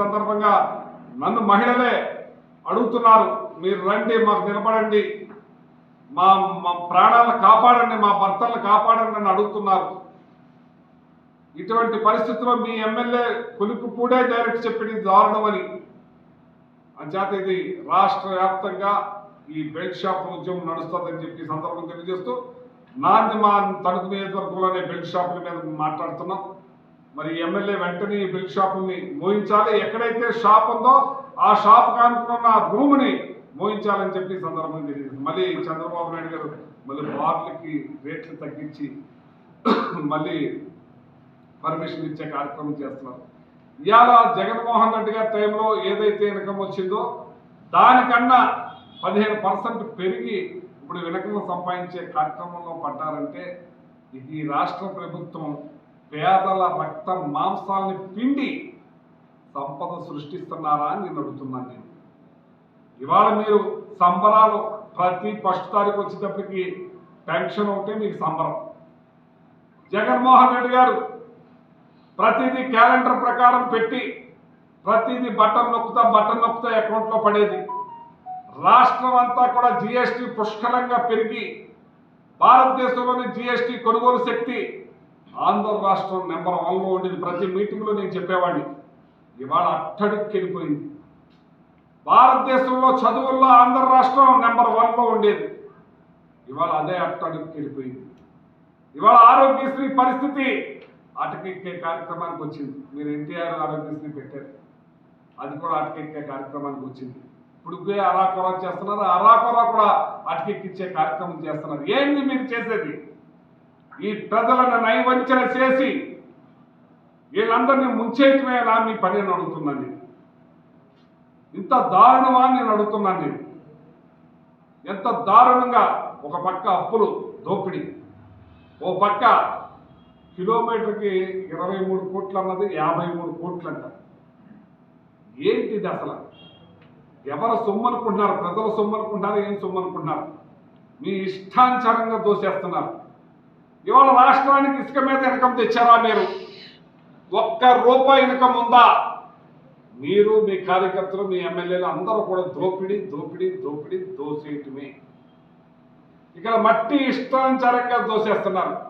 సందర్భంగా నన్ను మహిళలే అడుగుతున్నారు. మీరు రండి మాకు నిలబడండి. మా మా ప్రాణాలను కాపాడండి మా భర్తలను కాపాడండి అని అడుగుతున్నారు. ఇటువంటి పరిస్థితిలో మీ ఎమ్మెల్యే కొలుకుపూడే డైరెక్ట్ చెప్పింది దారుణం అని. అంచేత ఇది రాష్ట్ర వ్యాప్తంగా ఈ బెల్ట్ షాప్ ఉద్యమం నడుస్తుందని చెప్పి ఈ సందర్భం తెలియజేస్తూ నాంది మా తణుకు నియోజకవర్గంలోనే బెల్ట్ షాపుల మీద మాట్లాడుతున్నాం. మరి ఎమ్మెల్యే వెంటనే ఈ బెల్ట్ షాపుల్ని మోయించాలి. ఎక్కడైతే షాప్ ఉందో ఆ షాప్ కానుకున్న ఆ రూమ్ని మోయించాలని చెప్పి సందర్భం తెలియదు మళ్ళీ చంద్రబాబు నాయుడు గారు మళ్ళీ బార్లకి రేట్లు తగ్గించి మళ్ళీ పర్మిషన్ ఇచ్చే కార్యక్రమం చేస్తున్నారు. ఇవాళ జగన్మోహన్ రెడ్డి గారి టైంలో ఏదైతే ఇన్కమ్ వచ్చిందో దానికన్నా పదిహేను పర్సెంట్ పెరిగి ఇప్పుడు వినకం సంపాదించే కార్యక్రమంలో పడ్డారంటే ఇది ఈ రాష్ట్ర ప్రభుత్వం పేదల రక్త మాంసాలని పిండి సంపద సృష్టిస్తున్నారా అని నేను అడుగుతున్నాను నేను. ఇవాళ మీరు సంబరాలు ప్రతి ఫస్ట్ తారీఖు వచ్చేటప్పటికి పెన్షన్ ఒకటే మీకు సంబరం. జగన్మోహన్ రెడ్డి గారు ప్రతిదీ క్యాలెండర్ ప్రకారం పెట్టి ప్రతిదీ బటన్ నొక్కుతా బటన్ నొక్కుతా అకౌంట్లో పడేది. రాష్ట్రం అంతా కూడా జిఎస్టీ పుష్కలంగా పెరిగి భారతదేశంలోని జిఎస్టీ కొనుగోలు శక్తి ఆంధ్ర రాష్ట్రం నెంబర్ వన్లో ఉండేది ప్రతి మీటింగ్లో నేను చెప్పేవాడిని. ఇవాళ అట్టడికి వెళ్ళిపోయింది భారతదేశంలో చదువుల్లో ఆంధ్ర రాష్ట్రం నెంబర్ వన్లో ఉండేది. ఇవాళ అదే అట్టడికి వెళ్ళిపోయింది ఇవాళ ఆరోగ్యశ్రీ పరిస్థితి అటకెక్కే కార్యక్రమానికి వచ్చింది. మీరు ఎన్టీఆర్ ఆరోగ్యశ్రీ పెట్టారు. అది కూడా అటకెక్కే కార్యక్రమానికి వచ్చింది. ఇప్పుడు పోయి అరాకొరా చేస్తున్నారు. అరాకొరా కూడా అటకెక్కిచ్చే కార్యక్రమం చేస్తున్నారు. ఏంది మీరు చేసేది? ఈ ప్రజలను నైవంచన చేసి వీళ్ళందరినీ ముంచేయటమేలా మీ పని అని నేను. ఇంత దారుణమా నేను అడుగుతున్నాను నేను. ఎంత దారుణంగా ఒక పక్క అప్పులు దోపిడీ. ఓ పక్క కిలోమీటర్కి ఇరవై మూడు కోట్లు అన్నది యాభై మూడు కోట్లు అంట ఏంటిది అసలు? ఎవరు సొమ్ము అనుకుంటున్నారు? ప్రజల సొమ్ము అనుకుంటున్నారు? ఏం సొమ్ము అనుకుంటున్నారు? మీ ఇష్టానుసారంగా దోసేస్తున్నారు. ఇవాళ రాష్ట్రానికి ఇసుక మీద ఇన్కమ్ తెచ్చారా మీరు? ఒక్క రూపాయి ఇన్కమ్ ఉందా? మీరు మీ కార్యకర్తలు మీ ఎమ్మెల్యేలు అందరూ కూడా దోపిడీ దోపిడీ దోపిడీ దోసేయటమే. ఇక్కడ మట్టి ఇష్టానుసారంగా దోసేస్తున్నారు.